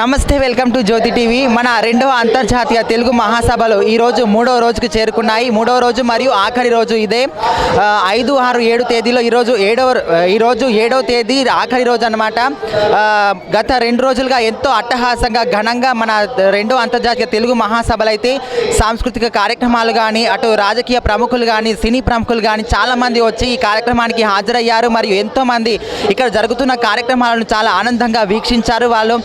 నమస్తే welcome to Jyothi TV. మన రెండవ అంతర్జాతీయ తెలుగు మహాసభలు ఈరోజు మూడో మూడవ రోజుకి చేరుకున్నాయి. మూడవ రోజు మరియు ఆఖరి రోజు ఇదే. ఐదు ఆరు ఏడు తేదీలో ఈరోజు ఏడవ ఈరోజు ఏడవ తేదీ ఆఖరి రోజు అనమాట గత రెండు రోజులుగా ఎంతో అట్టహాసంగా ఘనంగా మన రెండవ అంతర్జాతీయ తెలుగు మహాసభలు అయితే సాంస్కృతిక కార్యక్రమాలు కానీ అటు రాజకీయ ప్రముఖులు కానీ సినీ ప్రముఖులు కానీ చాలామంది వచ్చి ఈ కార్యక్రమానికి హాజరయ్యారు. మరియు ఎంతోమంది ఇక్కడ జరుగుతున్న కార్యక్రమాలను చాలా ఆనందంగా వీక్షించారు. వాళ్ళు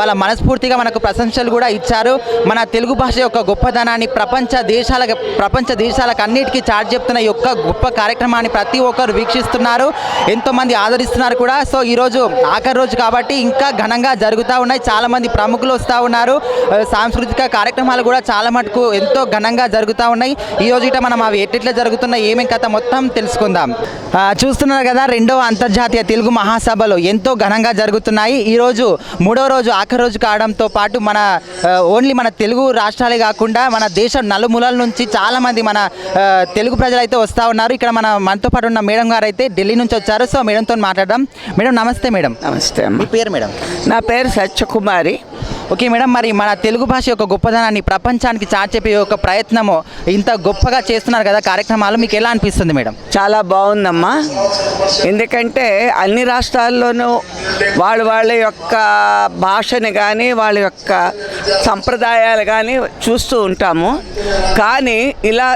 వాళ్ళ మనస్ఫూర్తిగా మనకు ప్రశంసలు కూడా ఇచ్చారు. మన తెలుగు భాష యొక్క గొప్పదనాన్ని ప్రపంచ దేశాలకు ప్రపంచ దేశాలకు అన్నిటికీ చాటి చెప్తున్న యొక్క గొప్ప కార్యక్రమాన్ని ప్రతి ఒక్కరు వీక్షిస్తున్నారు. ఎంతోమంది ఆదరిస్తున్నారు కూడా. సో ఈరోజు ఆఖరి రోజు కాబట్టి ఇంకా ఘనంగా జరుగుతూ ఉన్నాయి. చాలామంది ప్రముఖులు వస్తూ ఉన్నారు. సాంస్కృతిక కార్యక్రమాలు కూడా చాలా మటుకు ఎంతో ఘనంగా జరుగుతూ ఉన్నాయి. ఈ రోజు ఇట మనం అవి ఎట్లెట్లా జరుగుతున్నాయి ఏమేం కథ మొత్తం తెలుసుకుందాం. చూస్తున్నారు కదా రెండవ అంతర్జాతీయ తెలుగు మహాసభలు ఎంతో ఘనంగా జరుగుతున్నాయి. ఈరోజు మూడో రోజు ఆఖరి రోజు కావడంతో పాటు మన ఓన్లీ మన తెలుగు రాష్ట్రాలే కాకుండా మన దేశం నలుమూలల నుంచి చాలామంది మన తెలుగు ప్రజలు అయితే వస్తూ ఉన్నారు. ఇక్కడ మన మనతో పాటు ఉన్న మేడం గారు అయితే ఢిల్లీ నుంచి వచ్చారు. సో మేడంతో మాట్లాడదాం. మేడం నమస్తే మేడం. నమస్తే మీ పేరు మేడం? నా పేరు సత్యకుమారి. ఓకే మేడం మరి మన తెలుగు భాష యొక్క గొప్పదనాన్ని ప్రపంచానికి చాచెప్పే ఒక ప్రయత్నము ఇంత గొప్పగా చేస్తున్నారు కదా కార్యక్రమాలు మీకు ఎలా అనిపిస్తుంది మేడం? చాలా బాగుందమ్మా. ఎందుకంటే అన్ని రాష్ట్రాల్లోనూ వాళ్ళ వాళ్ళ యొక్క భాషని కానీ వాళ్ళ యొక్క సంప్రదాయాలు కానీ చూస్తూ ఉంటాము. కానీ ఇలా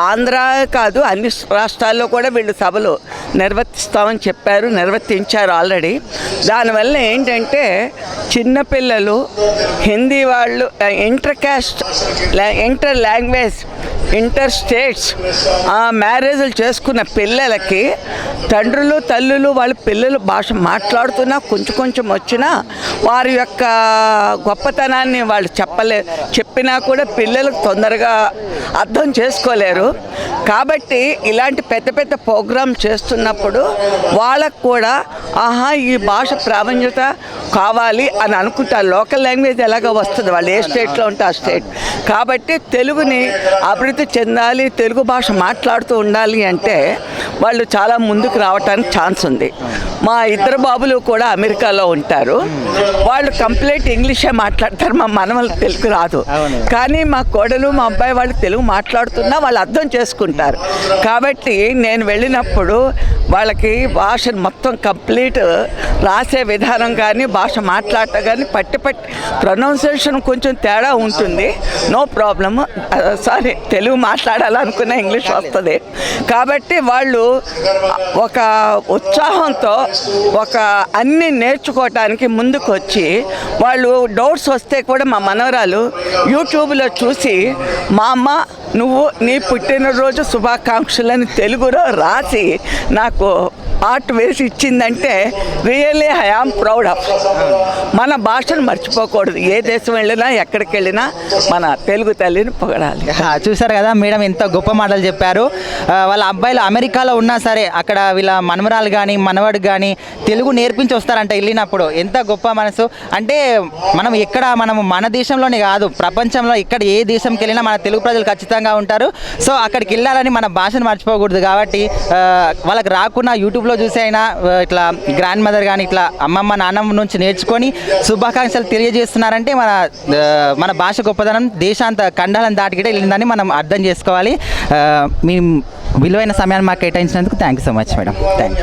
ఆంధ్ర కాదు అన్ని రాష్ట్రాల్లో కూడా వీళ్ళు సభలు నిర్వర్తిస్తామని చెప్పారు నిర్వర్తించారు ఆల్రెడీ. దానివల్ల ఏంటంటే చిన్నపిల్లలు హిందీ వాళ్ళు inter caste inter language inter states మ్యారేజ్లు చేసుకున్న పిల్లలకి తండ్రులు తల్లులు వాళ్ళ పిల్లలు భాష మాట్లాడుతున్నా కొంచెం కొంచెం వచ్చినా వారి యొక్క గొప్పతనాన్ని వాళ్ళు చెప్పలే చెప్పినా కూడా పిల్లలకు తొందరగా అర్థం చేసుకోలేరు. కాబట్టి ఇలాంటి పెద్ద పెద్ద ప్రోగ్రామ్ చేస్తున్నప్పుడు వాళ్ళకు కూడా ఆహా ఈ భాష ప్రాముఖ్యత కావాలి అని అనుకుంటారు లోకల్ లాంగ్వేజ్ ఎలాగ వస్తుంది. వాళ్ళు ఏ స్టేట్లో ఉంటే ఆ స్టేట్. కాబట్టి తెలుగుని అభివృద్ధి చెందాలి తెలుగు భాష మాట్లాడుతూ ఉండాలి అంటే వాళ్ళు చాలా ముందుకు రావడానికి ఛాన్స్ ఉంది. మా ఇద్దరు బాబులు కూడా అమెరికాలో ఉంటారు. వాళ్ళు కంప్లీట్ ఇంగ్లీషే మాట్లాడతారు. మా మనవలకు తెలుగు రాదు. కానీ మా కోడలు మా అబ్బాయి వాళ్ళు తెలుగు మాట్లాడుతున్నా వాళ్ళు అర్థం చేసుకుంటారు. కాబట్టి నేను వెళ్ళినప్పుడు వాళ్ళకి భాషను మొత్తం కంప్లీట్ రాసే విధానం కానీ భాష మాట్లాడటం కానీ పట్టి పట్టి ప్రొనౌన్సియేషన్ కొంచెం తేడా ఉంటుంది. No problem. సారీ తెలుగు మాట్లాడాలనుకున్న ఇంగ్లీష్ వస్తుంది. కాబట్టి వాళ్ళు ఒక ఉత్సాహంతో ఒక అన్ని నేర్చుకోవటానికి ముందుకు వచ్చి వాళ్ళు డౌట్స్ వస్తే కూడా మా మనవరాలు యూట్యూబ్లో చూసి మా అమ్మ నువ్వు నీ పుట్టినరోజు శుభాకాంక్షలని తెలుగులో రాసి నాకు ఆర్ట్ వేసి ఇచ్చిందంటే really I am proud of. మన భాషను మర్చిపోకూడదు. ఏ దేశం వెళ్ళినా ఎక్కడికి వెళ్ళినా మన తెలుగు తల్లిని పొగడాలి. చూసారు చూశారు కదా మేడం ఎంత గొప్ప మాటలు చెప్పారు. వాళ్ళ అబ్బాయిలు అమెరికాలో ఉన్నా సరే అక్కడ వీళ్ళ మనమరాలు కానీ మనవడు కానీ తెలుగు నేర్పించి వస్తారంట వెళ్ళినప్పుడు. ఎంత గొప్ప మనసు. అంటే మనం ఎక్కడ మనం మన దేశంలోనే కాదు ప్రపంచంలో ఇక్కడ ఏ దేశంకి వెళ్ళినా మన తెలుగు ప్రజలు ఖచ్చితంగా ఉంటారు. సో అక్కడికి వెళ్ళాలని మన భాషను మర్చిపోకూడదు కాబట్టి వాళ్ళకి వాళ్ళకి రాకున్నా యూట్యూబ్లో చూసి అయినా ఇట్లా గ్రాండ్ మదర్ కానీ ఇట్లా అమ్మమ్మ నాన్నమ్మ నుంచి నేర్చుకొని శుభాకాంక్షలు తెలియజేస్తున్నారంటే మన మన భాష గొప్పదనం దేశాంత ఖండాలను దాటికిటే వెళ్ళిందని మనం అర్థం చేసుకోవాలి. మీ విలువైన సమయాన్ని మాకు కేటాయించినందుకు thank you so much madam. Thank you.